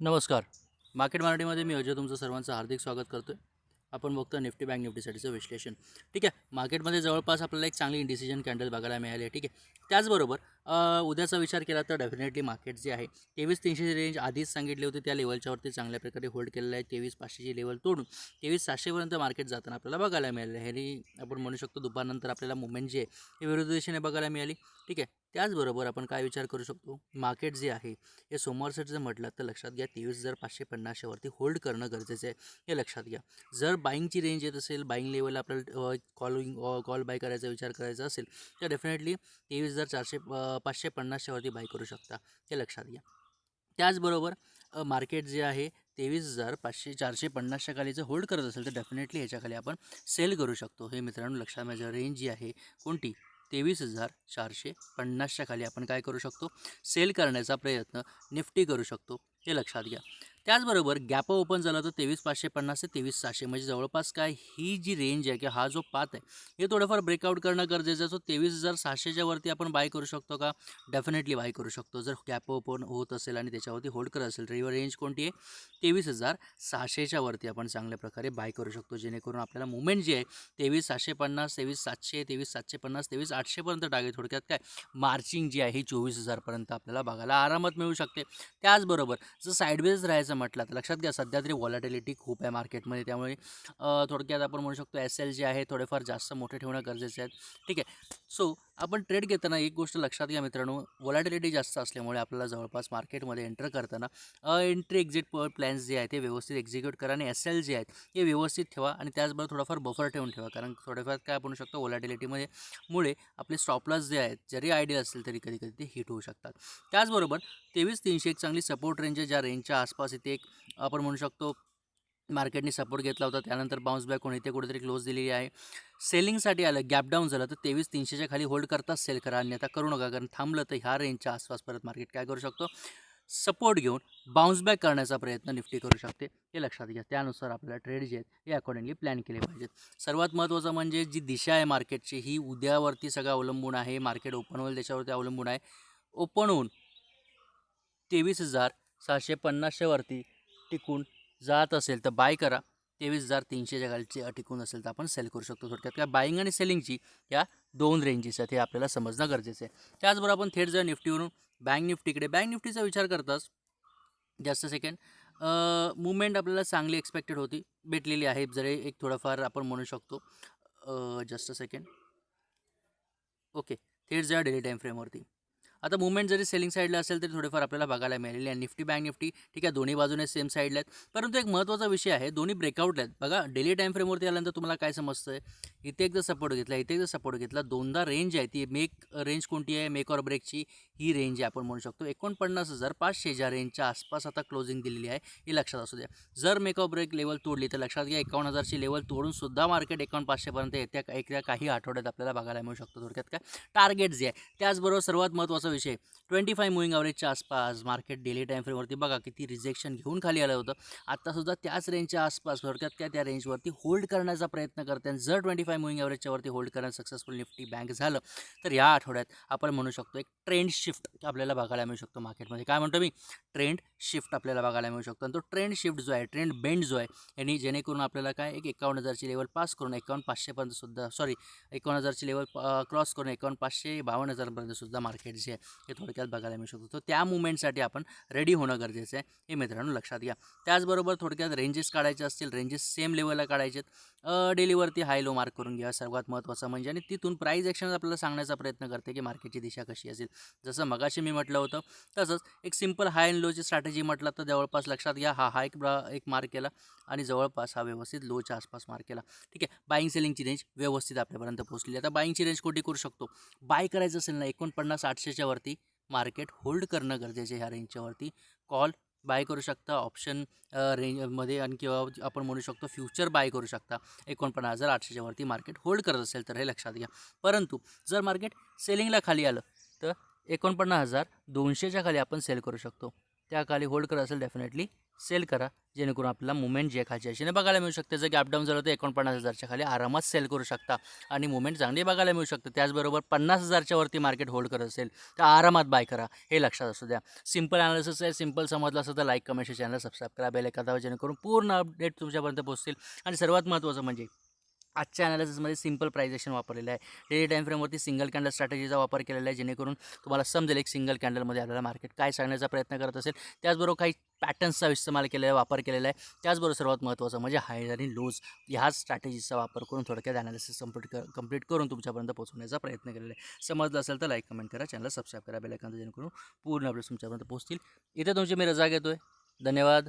नमस्कार. मार्केट मराठीमध्ये मी अजय तुमचं सर्वांचं हार्दिक स्वागत करतो आहे आपण बघतो निफ्टी बँक निफ्टीसाठीचं विश्लेषण. ठीक आहे मार्केटमध्ये जवळपास आपल्याला एक चांगली इंडिसिजन कॅन्डल बघायला मिळाली आहे ठीक आहे. त्याचबरोबर उद्याचा विचार केला तर डेफिनेटली मार्केट जे आहे तेवीस तीनशेची रेंज आधीच सांगितली होती त्या लेवलच्यावरती चांगल्या प्रकारे होल्ड केलेलं आहे तेवीस पाचशेची लेवल तोडून. तेवीस सातशेपर्यंत मार्केट जाताना आपल्याला बघायला मिळालं आहे. ह्यानी आपण म्हणू शकतो दुपारनंतर आपल्याला मुवमेंट जी आहे हे विरुद्ध दिशेने बघायला मिळाली. ठीक आहे त्याचबरोबर आपण काय विचार करू शकतो? मार्केट जे आहे हे सोमवारसाठी जर म्हटलं तर लक्षात घ्या तेवीस हजार पाचशे पन्नासच्यावरती होल्ड करणं गरजेचं आहे हे लक्षात घ्या. जर बाईंगची रेंज येत असेल बाईंग लेवलला आपल्याला कॉलिंग कॉल बाय करायचा विचार करायचा असेल तर डेफिनेटली तेवीस हजार चारशे पाचशे पन्नासच्यावरती बाय करू शकता हे लक्षात घ्या. त्याचबरोबर मार्केट जे आहे तेवीस हजार पाचशे चारशे पन्नासच्या खाली जर होल्ड करत असेल तर डेफिनेटली ह्याच्याखाली आपण सेल करू शकतो. हे मित्रांनो लक्षात माझ्या रेंज जी आहे कोणती? तेवीस हजार चारशे पन्नासच्या खाली आपण काय करू शकतो? सेल करण्याचा प्रयत्न निफ्टी करू शकतो हे लक्षात घ्या. त्याचबरोबर गॅप ओपन झाला तर तेवीस पाचशे पन्नास ते तेवीस सहाशे. म्हणजे जवळपास काय ही जी रेंज आहे किंवा हा जो पाथ आहे हे थोडंफार ब्रेकआउट करणं गरजेचं आहे. सो तेवीस हजार सहाशेच्या वरती आपण बाय करू शकतो का? डेफिनेटली बाय करू शकतो. जर गॅप ओपन होत असेल आणि त्याच्यावरती होल्ड करत असेल तर रेंज कोणती आहे? तेवीस हजार सहाशेच्या वरती आपण चांगल्या प्रकारे बाय करू शकतो. जेणेकरून आपल्याला मुवमेंट जी आहे तेवीस सहाशे पन्नास तेवीस सातशे तेवीस सातशे पन्नास तेवीस आठशेपर्यंत टागे थोडक्यात काय? मार्चिंग जी आहे ही चोवीस हजारपर्यंत आपल्याला बघायला आरामात मिळू शकते. त्याचबरोबर जर साईडवेज राहायचं म्हटलं तर लक्षात घ्या सध्या तरी व्हॉलॅटिलिटी खूप आहे मार्केटमध्ये त्यामुळे थोडक्यात आपण म्हणू शकतो एस एल जे आहे थोडेफार जास्त मोठे ठेवणं गरजेचे आहेत. ठीक आहे. सो आपण ट्रेड घेताना एक गोष्ट लक्षात घ्या मित्रांनो. व्हॉलॅटिलिटी जास्त असल्यामुळे आपल्याला जवळपास मार्केटमध्ये एंटर करताना एंट्री एक्झिट प्लॅन्स जे आहेत ते व्यवस्थित एक्झिक्यूट करा आणि एस एल जे आहेत हे व्यवस्थित ठेवा आणि त्याचबरोबर थोडाफार बफर ठेवून ठेवा. कारण थोडेफार काय म्हणू शकतो व्हॉलॅटिलिटीमध्ये मुळे आपले स्टॉपलॉस जे आहेत जरी आयडियल असतील तरी कधी कधी ते हिट होऊ शकतात. त्याचबरोबर तेवीस तीनशे एक चांगली सपोर्ट रेंज आहे ज्या रेंजच्या आसपास ते एक आपण म्हणू शकतो मार्केटने सपोर्ट घेतला होता. त्यानंतर बाउन्स बॅक होऊन इथे कुठेतरी क्लोज दिलेली आहे. सेलिंगसाठी आलं गॅप डाऊन झालं तर तेवीस तीनशेच्या खाली होल्ड करताच सेल करा. अन्यथा करू नका कारण थांबलं तर ह्या रेंजच्या आसपास परत मार्केट काय करू शकतो? सपोर्ट घेऊन बाउन्स बॅक करण्याचा प्रयत्न निफ्टी करू शकते. हे लक्षात घ्या. त्यानुसार आपल्याला ट्रेड जे आहेत हे अकॉर्डिंगली प्लॅन केले पाहिजेत. सर्वात महत्त्वाचं म्हणजे जी दिशा आहे मार्केटची ही उद्यावरती सगळं अवलंबून आहे. मार्केट ओपन होईल त्याच्यावरती अवलंबून आहे. ओपन होऊन तेवीस हजार सहाशे पन्नासच्या वरती टिकून जात असेल तर बाय करा. तेवीस हजार तीनशेच्या खालची टिकून असेल तर आपण सेल करू शकतो थोडक्यात. काय बाईंग आणि सेलिंगची या दोन रेंजेस आहेत हे आपल्याला समजणं गरजेचं आहे. त्याचबरोबर आपण थेट जर निफ्टीवरून बँक निफ्टीकडे बँक निफ्टीचा विचार करताच जास्त सेकंड मुवमेंट आपल्याला चांगली एक्सपेक्टेड होती भेटलेली आहे. जरी एक थोडंफार आपण म्हणू शकतो जस्ट सेकंड ओके थेट जा डेली टाईम फ्रेमवरती आता मुवमेंट जरी सेलिंग साईडला असेल तरी थोडेफार आपल्याला बघायला मिळालेली आहे निफ्टी बँक निफ्टी ठीक आहे दोन्ही बाजूने सेम साईडला आहेत. परंतु एक महत्त्वाचा विषय आहे दोन्ही ब्रेकआउटला आहेत. बघा डेली टाईम फ्रेमवरती आल्यानंतर तुम्हाला काय समजतं आहे इथे एकदा सपोर्ट घेतला इथे एकदा सपोर्ट घेतला. दोनदा रेंज आहे. ती मेक रेंज कोणती आहे? मेक ऑर ब्रेकची ही रेंज आहे आपण म्हणू शकतो. एकोणपन्नास हजार पाचशे ज्या रेंजच्या आसपास आता क्लोजिंग दिलेली आहे. ही लक्षात असू द्या. जर मेक ऑर ब्रेक लेवल तोडली तर लक्षात घ्या एकावन्न हजारची लेवल तोडून सुद्धा मार्केट एकावन्न पाचशेपर्यंत येत्या एकदा काही आठवड्यात आपल्याला बघायला मिळू शकतो. थोडक्यात काय? टार्गेट जे आहे त्याचबरोबर सर्वात महत्त्वाचा विषय ट्वेंटी फाय मुविंग ॲव्हरेजच्या आसपास मार्केट डेली टाईम फ्रेमवरती बघा किती रिजेक्शन घेऊन खाली आलं होतं. आत्तासुद्धा त्याच रेंजच्या आसपास थोडक्यात काय त्या रेंजवरती होल्ड करण्याचा प्रयत्न करते. आणि जर ट्वेंटी फाय मुविंग ॲव्हरेजच्यावरती होल्ड करणं सक्सेसफुल निफ्टी बँक झालं? तर या आठवड्यात आपण म्हणू शकतो एक ट्रेंड शिफ्ट आपल्याला बघायला मिळू शकतो मार्केटमध्ये काय म्हणतो मी? ट्रेंड शिफ्ट आपल्याला बघायला मिळू शकतो. आणि तो ट्रेंड शिफ्ट जो आहे ट्रेंड बेंड जो आहे यांनी जेणेकरून आपल्याला काय? एक एकावन्न हजारची लेवल पास करून एकावन्न पाचशेपर्यंत सुद्धा सॉरी एकावन्न हजारची लेवल क्रॉस करून एकावन्न पाचशे बावन्न हजारपर्यंत सुद्धा मार्केट जे आहे हे थोडक्यात बघायला मिळू शकतो. तर त्या मुवमेंटसाठी आपण रेडी होणं गरजेचं आहे हे मित्रांनो लक्षात घ्या. त्याचबरोबर थोडक्यात रेंजेस काढायचे असतील रेंजेस सेम लेवलला काढायचे आहेत डेलीवरती हाय लो मार्क करून घ्या. सर्वात महत्त्वाचं म्हणजे आणि तिथून प्राईज ॲक्शन आपल्याला सांगण्याचा प्रयत्न करते की मार्केटची दिशा कशी असेल. जसं मगाशी मी म्हटलं होतं तसंच एक सिंपल हाय अँड लोची स्ट्रॅटेजी म्हटलं तर जवळपास लक्षात घ्या हा हाय एक मार्क केला आणि जवळपास हा व्यवस्थित लोच्या आसपास मार्क केला. ठीक आहे बाईंग सेलिंगची रेंज व्यवस्थित आपल्यापर्यंत पोहोचली आता बाईंगची रेंज कुठे करू शकतो? बाय करायचं असेल ना एकोणपन्नास आठशेच्या वरती मार्केट होल्ड करणं गरजेचं आहे ह्या रेंजच्यावरती कॉल बाय करू शकता. ऑप्शन रेंजमध्ये आणि किंवा आपण म्हणू शकतो फ्युचर बाय करू शकता. एकोणपन्नास हजार आठशेच्या वरती मार्केट होल्ड करत असेल तर हे लक्षात घ्या. परंतु जर मार्केट सेलिंगला खाली आलं तर एकोणपन्नास हजार दोनशेच्या खाली आपण सेल करू शकतो. त्या खाली होल्ड करत असेल डेफिनेटली सेल करा जेणेकरून आपल्याला मुवमेंट जे खालच्या दिशेने बघायला मिळू शकते. जर की अपडाऊन झालं तर एकोणपन्नास हजारच्या खाली आरामात सेल करू शकता. आणि मुवमेंट चांगली बघायला मिळू शकते. त्याचबरोबर पन्नास हजारच्या वरती मार्केट होल्ड करत असेल तर आरामात बाय करा. हे लक्षात असू द्या. सिंपल अनालिसिस आहे. सिंपल समजलं असं तर लाईक कमेंट चॅनल सबस्क्राईब करा. बेल एखादा जेणेकरून पूर्ण अपडेट तुमच्यापर्यंत पोहोचतील. आणि सर्वात महत्त्वाचं म्हणजे आजच्या ॲनालिसिसमध्ये सिंपल प्रायझेशन वापरलेलं आहे. डेली टाईम फ्रेमवरती सिंगल कॅन्डल स्ट्रॅटेजीचा वापर केलेला आहे जेणेकरून तुम्हाला समजेल एक सिंगल कॅन्डलमध्ये आपल्याला मार्केट काय सांगण्याचा प्रयत्न करत असेल. त्याचबरोबर काही पॅटर्न्सचा इस्तेमाल केलेला आहे वापर केलेला आहे. त्याचबरोबर सर्वात महत्त्वाचं म्हणजे हाय आणि लोज ह्याच स्ट्रॅटेजीचा वापर करून थोडक्यात ॲनालिसिस कंप्लीट कर कंप्लीट करून तुमच्यापर्यंत पोहोचवण्याचा प्रयत्न केलेला आहे. समजलं असेल तर लाईक कमेंट करा. चॅनल सबस्क्राईब करा. बेल जेणेकरून पूर्ण अपडेट्स तुमच्यापर्यंत पोहोचतील. इथे तुमची मी रजा घेतो आहे धन्यवाद.